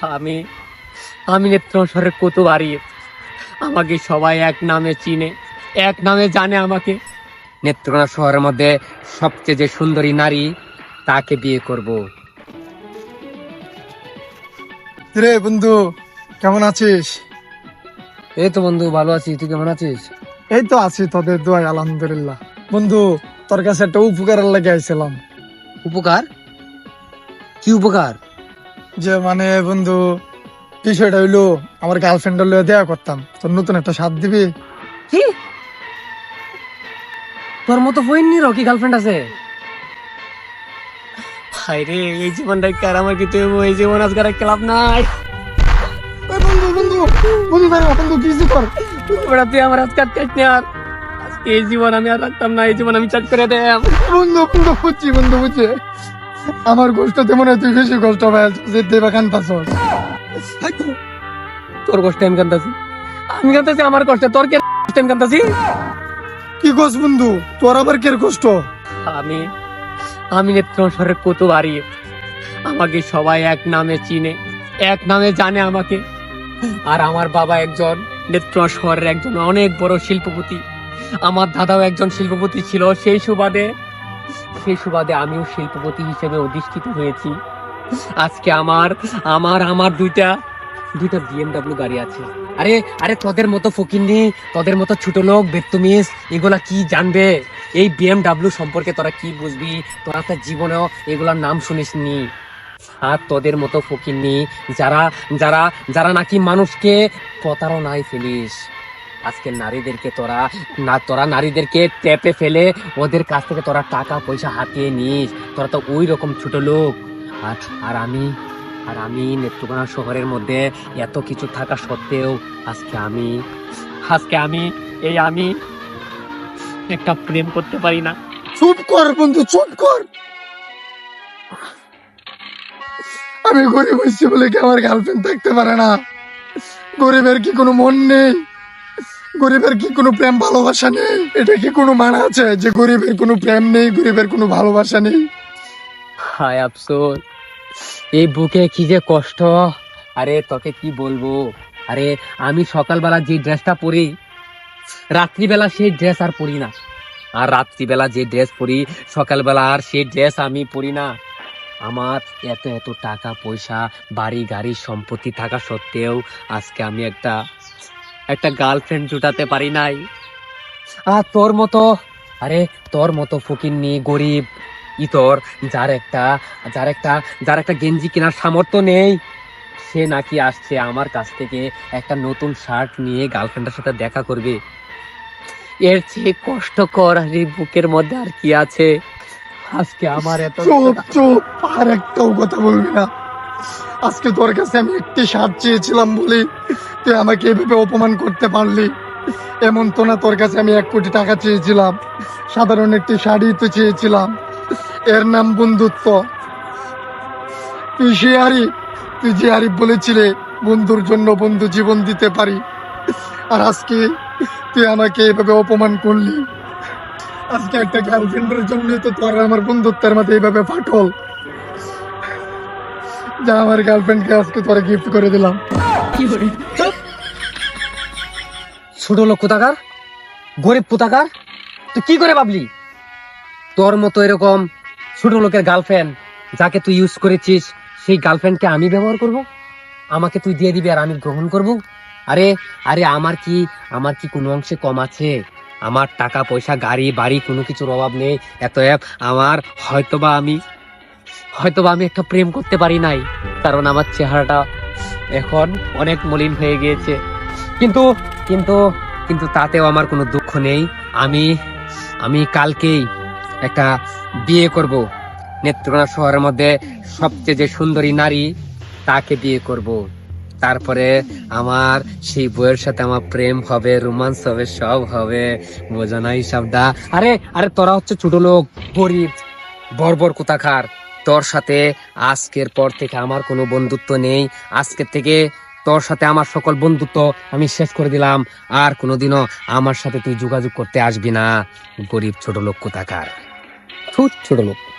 আমি আমি নেত্রস্বরের কত বাড়ি আমাকে সবাই এক নামে চিনে এক নামে জানে আমাকে। নেত্রকোনা শহরের মধ্যে সবচেয়ে যে সুন্দরী নারী তাকে বিয়ে করব। রে বন্ধু কেমন আছিস? এই তো বন্ধু ভালো আছি। তুই কেমন আছিস? এই তো আছি তোদের দোয়াই আলহামদুলিল্লাহ। বন্ধু তোর কাছে একটা উপকারের লেগে আইছিলাম। উপকার? কি উপকার? যে মানে বন্ধু বিষয়টা হইল? আমার গার্লফ্রেন্ডের লয়ে দেয়া করতাম। তোর নতুন একটা সাথ দিবি? কি? তোর মতো বইনিরও কি গার্লফ্রেন্ড আছে? হাই রে এই জীবনটা কার আমার এই জীবন আজকে আর ক্লাব নাই? বন্ধু বন্ধু বন্ধু দাঁড়া বন্ধু কিছু কর? তুই আমার হাত কাটতে না। আর আজকে এই জীবন আমি আর রাখতাম না এই জীবন আমি চাট করে দেয় বন্ধু বন্ধু বুঝছি বন্ধু বুঝছি। আমার কষ্টতে মনে হয় তুই বেশি কষ্ট পাই যে দেবা তোর কষ্টে আমি কান্দাছি। আমি কান্দাছি আমার কষ্টে তোর কে কষ্টে আমি কান্দাছি? কি কস বন্ধু তোর আবার কের কষ্ট? আমি আমি নেত্রস্বরের কত বাড়ি আমাকে সবাই এক নামে চিনে এক নামে জানে আমাকে। আর আমার বাবা একজন নেত্র নেত্রস্বরের একজন অনেক বড় শিল্পপতি। আমার দাদাও একজন শিল্পপতি ছিল সেই সুবাদে সেই সুবাদে আমিও শিল্পপতি হিসেবে অধিষ্ঠিত হয়েছি। আজকে আমার আমার আমার দুইটা দুইটা বিএমডাব্লিউ গাড়ি আছে। আরে আরে তোদের মতো ফকিন্নি, তোদের মতো ছোট লোক, বেত্তমিস, এগুলা কি জানবে? এই বিএমডাব্লিউ সম্পর্কে তোরা কি বুঝবি? তোরা তো জীবনেও এগুলার নাম শুনিসনি। আর তোদের মতো ফকিন্নি, যারা যারা যারা নাকি মানুষকে প্রতারণায় ফেলিস। আজকে নারীদেরকে তোরা না, তোরা নারীদেরকে ট্যাপে ফেলে ওদের কাছ থেকে তোরা টাকা, পয়সা হাতিয়ে নিস। তোরা তো ওই রকম ছোট লোক। আর আর আমি আর আমি নেত্রকোনা শহরের মধ্যে এত কিছু থাকা সত্ত্বেও আজকে আমি আজকে আমি, এই আমি একটা প্রেম করতে পারি না। চুপ কর বন্ধু, চুপ কর। আমি গরিব হয়েছি বলে কি আমার গার্লফ্রেন্ড থাকতে পারে না? গরিবের কি কোনো মন নেই? গরিবের কি কোনো প্রেম ভালোবাসা নেই? এটা কি কোনো মানা আছে যে গরিবের কোনো প্রেম নেই, গরিবের কোনো ভালোবাসা নেই? হায় আফসোস। এই বুকে কি যে কষ্ট। আরে তোকে কি বলব? আরে আমি সকালবেলা যে ড্রেসটা পরি, রাত্রিবেলা সেই ড্রেস আর পরি না। আর রাত্রিবেলা যে ড্রেস পরি, সকালবেলা আর সেই ড্রেস আমি পরি না। আমার এত এত টাকা পয়সা, বাড়ি গাড়ি সম্পত্তি থাকা সত্ত্বেও আজকে আমি একটা একটা গার্লফ্রেন্ড জুটাতে পারি নাই। আর তোর মতো, আরে, তোর মতো ফকিন্নি গরিব ইতর, যার একটা যার একটা যার একটা গেঞ্জি কেনার সামর্থ্য নেই, সে নাকি আসছে আমার কাছ থেকে একটা নতুন শার্ট নিয়ে গার্লফ্রেন্ডের সাথে দেখা করবে। এর চেয়ে কষ্টকর এই বুকের মধ্যে আর কি আছে? আজকে আমার এত চুপ চুপ, আর একটাও কথা বলবি না। আজকে তোর কাছে আমি একটি শার্ট চেয়েছিলাম বলে তুই আমাকে এভাবে অপমান করতে পারলি? এমন তো না তোর কাছে আমি এক কোটি টাকা চেয়েছিলাম। সাধারণ একটি শাড়ি তো চেয়েছিলাম। এর নাম বন্ধুত্ব। তুই সে আরিফ। তুই যে আরিফ বলেছিলে, বন্ধুর জন্য বন্ধু জীবন দিতে পারি। আর আজকে তুই আমাকে এভাবে অপমান করলি। আজকে একটা গার্লফ্রেন্ডের জন্য তো তোর আমার বন্ধুত্বের মধ্যে এইভাবে ফাটল। যা আমার গার্লফ্রেন্ডকে আজকে তোরা গিফট করে দিলাম। ছোট লোক কোথাকার? গরিব কোথাকার? তুই কি করে ভাবলি? তোর মতো এরকম ছোট লোকের গার্লফ্রেন্ড যাকে তুই ইউজ করেছিস, সেই গার্লফ্রেন্ডকে আমি ব্যবহার করব? আমাকে তুই দিয়ে দিবি আর আমি গ্রহণ করব? আরে আরে আমার কি আমার কি কোনো অংশে কম আছে? আমার টাকা, পয়সা, গাড়ি, বাড়ি কোনো কিছুর অভাব নেই। এত আমার হয়তোবা আমি হয়তোবা আমি একটা প্রেম করতে পারি নাই, কারণ আমার চেহারাটা এখন অনেক মলিন হয়ে গিয়েছে। কিন্তু কিন্তু কিন্তু তাতেও আমার কোনো দুঃখ নেই। আমি আমি কালকেই একটা বিয়ে করব। নেত্রকোনা শহরের মধ্যে সবচেয়ে যে সুন্দরী নারী, তাকে বিয়ে করব। তারপরে আমার সেই বইয়ের সাথে আমার প্রেম হবে, রোমান্স হবে, সব হবে। বোঝা না হিসাবটা আরে আরে তোরা হচ্ছে ছোট লোক, গরিব, বর্বর কোথাকার। তোর সাথে আজকের পর থেকে আমার কোনো বন্ধুত্ব নেই। আজকের থেকে তোর সাথে আমার সকল বন্ধুত্ব আমি শেষ করে দিলাম। আর কোনোদিনও আমার সাথে তুই যোগাযোগ করতে আসবি না। গরিব ছোট লোক কোথাকার? ছোট লোক।